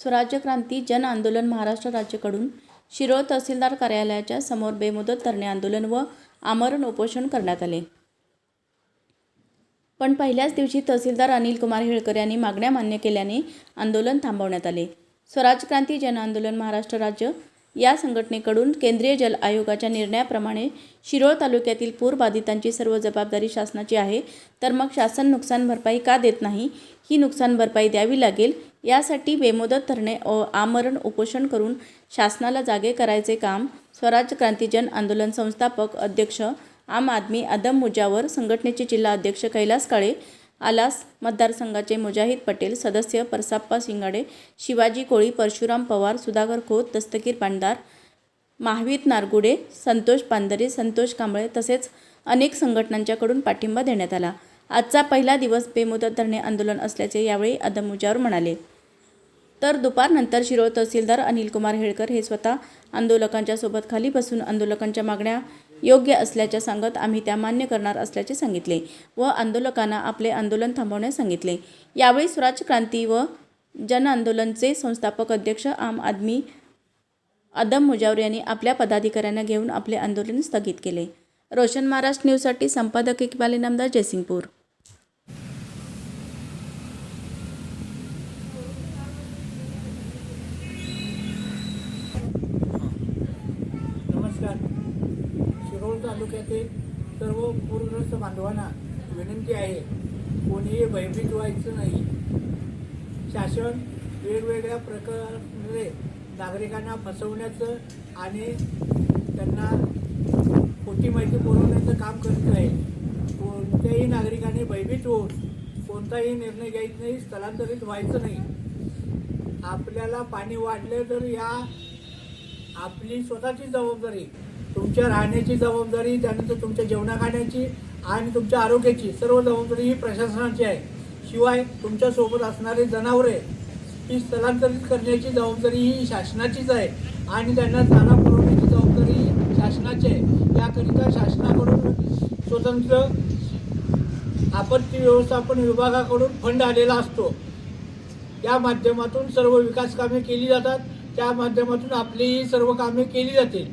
स्वराज्य क्रांती जन आंदोलन महाराष्ट्र राज्यकडून शिरोळ तहसीलदार कार्यालयाच्या समोर बेमुदत धरणे आंदोलन व आमरण उपोषण करण्यात आले. पण पहिल्याच दिवशी तहसीलदार अनिल कुमार हेळकर यांनी मागण्या मान्य केल्याने आंदोलन थांबवण्यात आले. स्वराज क्रांती जन आंदोलन महाराष्ट्र राज्य या संघटनेकडून केंद्रीय जल आयोगाच्या निर्णयाप्रमाणे शिरोळ तालुक्यातील पूरबाधितांची सर्व जबाबदारी शासनाची आहे तर मग शासन नुकसान भरपाई का देत नाही? ही नुकसान भरपाई द्यावी लागेल यासाठी बेमुदत धरणे व आमरण उपोषण करून शासनाला जागे करायचे काम स्वराज क्रांतीजन आंदोलन संस्थापक अध्यक्ष आम आदमी आदम मुजावर संघटनेचे जिल्हा अध्यक्ष कैलास काळे आलास मतदारसंघाचे मुजाहिद पटेल सदस्य परसाप्पा शिंगाडे शिवाजी कोळी परशुराम पवार सुधाकर खोत दस्तगीर पांडार महावीर नारगुडे संतोष पांदरे संतोष कांबळे तसेच अनेक संघटनांच्याकडून पाठिंबा देण्यात आला. आजचा पहिला दिवस बेमुदत धरणे आंदोलन असल्याचे यावेळी आदम मुजावर म्हणाले. तर दुपारनंतर शिरोळ तहसीलदार अनिल कुमार हेळकर हे स्वतः आंदोलकांच्या सोबत खाली बसून आंदोलकांच्या मागण्या योग्य असल्याच्या सांगत आम्ही त्या मान्य करणार असल्याचे सांगितले व आंदोलकांना आपले आंदोलन थांबवण्यास सांगितले. यावेळी स्वराज क्रांती व जन आंदोलनचे संस्थापक अध्यक्ष आम आदमी आदम मुजावर यांनी आपल्या पदाधिकाऱ्यांना घेऊन आपले आंदोलन स्थगित केले. रोशन महाराष्ट्र न्यूजसाठी संपादक इकबाल इनामदार जयसिंगपूर. तालुक्यातील सर्व पूरग्रस्त बांधवांना विनंती आहे कोणीही भयभीत व्हायचं नाही. शासन वेगवेगळ्या प्रकारे नागरिकांना फसवण्याचं आणि त्यांना खोटी माहिती पुरवण्याचं काम करत आहे. कोणत्याही नागरिकाने भयभीत होऊन कोणताही निर्णय घ्यायचा नाही स्थलांतरित व्हायचं नाही. आपल्याला पाणी वाढले तर या आपली स्वतःची जबाबदारी तुमच्या राहण्याची जबाबदारी त्यानंतर तुमच्या जेवणा खाण्याची आणि तुमच्या आरोग्याची सर्व जबाबदारी ही प्रशासनाची आहे. शिवाय तुमच्यासोबत असणारी असणारे जनावरे ही स्थलांतरित करण्याची जबाबदारी ही शासनाचीच आहे आणि त्यांना चारा पुरवण्याची जबाबदारी शासनाची आहे. याकरिता शासनाकडून स्वतंत्र आपत्ती व्यवस्थापन विभागाकडून फंड आलेला असतो. या माध्यमातून सर्व विकास कामे केली जातात. त्या माध्यमातून आपली ही सर्व कामे केली जातील.